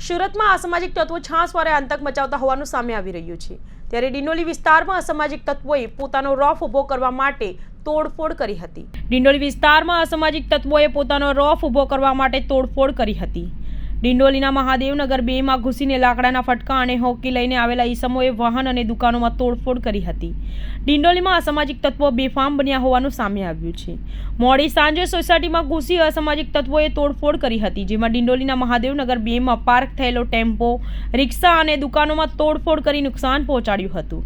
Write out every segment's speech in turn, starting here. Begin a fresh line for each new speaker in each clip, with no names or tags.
સુરતમાં અસામાજિક તત્વો છાસવારે આતંક મચાવતા હોવાનું સામે આવી રહ્યું છે. ત્યારે ડિંડોલી વિસ્તારમાં અસામાજિક તત્વોએ પોતાનો રોફ ઊભો કરવા માટે તોડફોડ કરી હતી. ડિંડોલી વિસ્તારમાં અસામાજિક તત્વોએ પોતાનો રોફ ઊભો કરવા માટે તોડફોડ કરી હતી. ડિંડોલીના મહાદેવનગર બેમાં ઘૂસીને લાકડાના ફટકા અને હોકી લઈને આવેલા ઈસમોએ વાહન અને દુકાનોમાં તોડફોડ કરી હતી. ડિંડોલીમાં અસામાજિક તત્વો બેફામ બન્યા હોવાનું સામે આવ્યું છે. મોડી સાંજે સોસાયટીમાં ઘૂસી અસામાજિક તત્વોએ તોડફોડ કરી હતી, જેમાં ડિંડોલીના મહાદેવનગર બેમાં પાર્ક થયેલો ટેમ્પો, રિક્ષા અને દુકાનોમાં તોડફોડ કરી નુકસાન પહોંચાડ્યું હતું.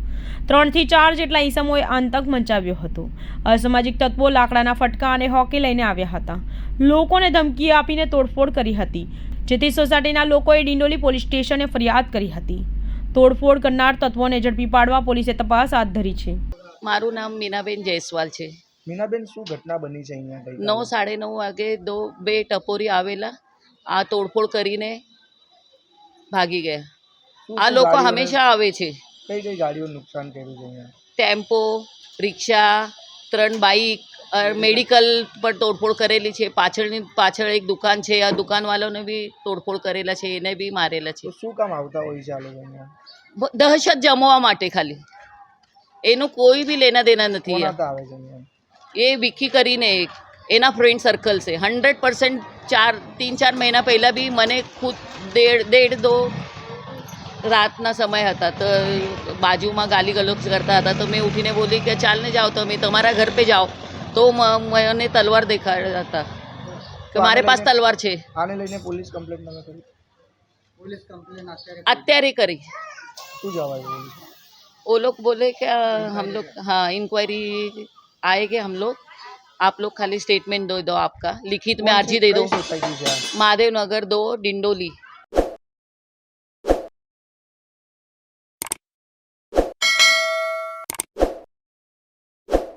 ત્રણથી ચાર જેટલા ઈસમોએ આતંક મચાવ્યો હતો. અસામાજિક તત્વો લાકડાના ફટકા અને હોકી લઈને આવ્યા હતા. લોકોને ધમકી આપીને તોડફોડ કરી હતી. જેથી સોસાયટીના લોકોએ ડિંડોલી પોલીસ સ્ટેશને ફરિયાદ કરી હતી. તોડફોડ કરનાર તત્વોને ઝડપી પાડવા પોલીસે તપાસ હાથ ધરી છે.
મારું નામ મીનાબેન જયસ્વાલ છે.
મીનાબેન શું ઘટના બની છે અહીંયા
નવ સાડે નવ વાગે દો બે ટપોરી આવેલા. આ તોડફોડ કરીને ભાગી ગયા. આ લોકો હંમેશા આવે છે.
કઈ કઈ ગાડીઓ નુકસાન કર્યું છે
ટેમ્પો રિક્ષા ત્રણ બાઈક અ, મેડિકલ પર તોડફોડ કરેલી છે. પાછળની પાછળ એક દુકાન છે. આ દુકાનવાળાને બી તોડફોડ કરેલા છે. એને બી મારેલા છે.
શું કામ આવતા હોય છે આ લોકો
દહેશત જમાવવા માટે ખાલી. એનું કોઈ બી લેના દેના નથી એ વિકી કરીને એક. એના ફ્રેન્ડ સર્કલ છે. હંડ્રેડ પર્સન્ટ ચાર તીન ચાર મહિના પહેલાં બી મને ખુદ દેડ દેડ દો રાતના સમય હતા. તો બાજુમાં ગાલી ગલોચ કરતા હતા. તો મેં ઉઠીને બોલી કે ચાલને જાઓ તમે. તમારા ઘર પે જાઓ. તો મ- મને તલવાર દેખાડ્યા હતા કે મારે પાસ તલવાર છે
આને લઈને પોલીસ કમ્પ્લેન્ટ તમે કરી
અત્યારે કરી
શું જવાબ પોલીસ
वो लोग बोले क्या हम लोग हाँ इंक्वायरी आएंगे हम लोग आप लोग खाली स्टेटमेंट दो दो आपका लिखित में अर्जी दे दो
કઈ સોસાયટી છે આ
महादेव नगर दो डिंडोली